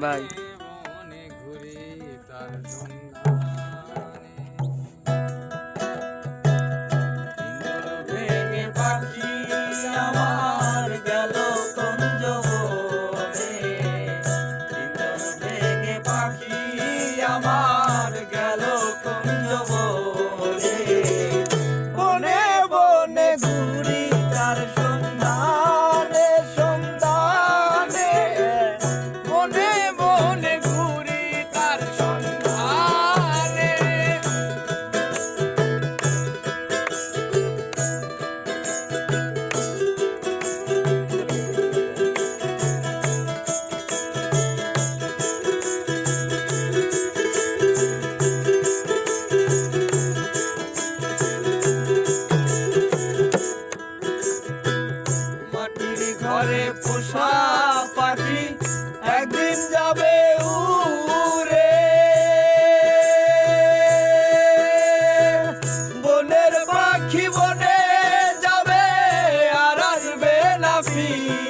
ভাই আমার গেল কুঞ্জ ঘরে পোষা পাখি একদিন যাবে উড়ে। বনের পাখি বনে যাবে আর আসবে না ফিরে।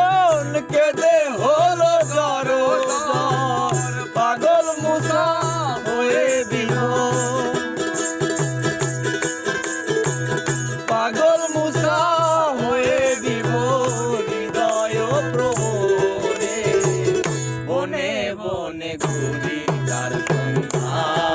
Ah.